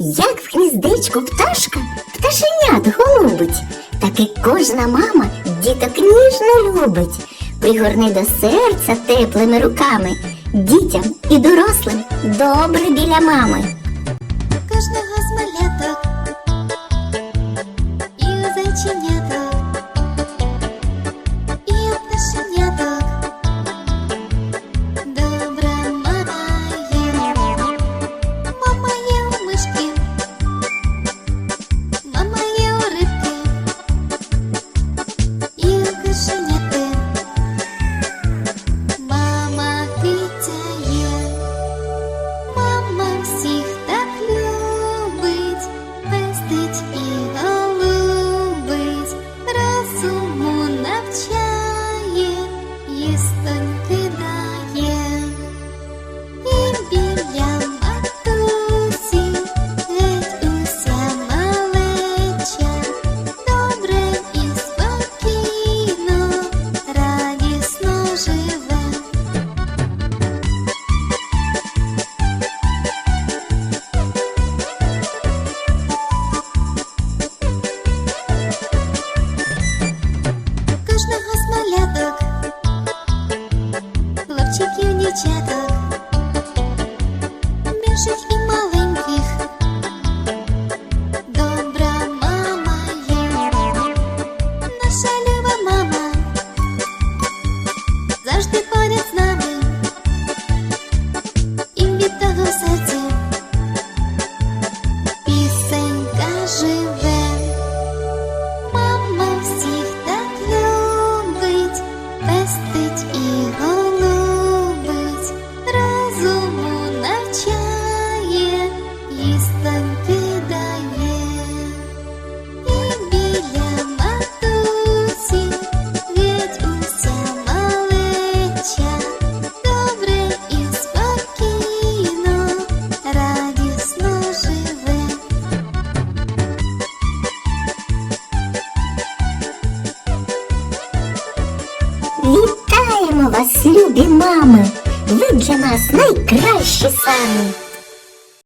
Як в гніздечку пташка пташенят голубить, так і кожна мама діток ніжно любить. Пригорни до серця теплими руками, дітям і дорослим добре біля мами. кожного з маляток дівчаток, більших і маленьких, добра мама є, наша люба мама, завжди поряд любі мами! Ви для нас найкращі самі!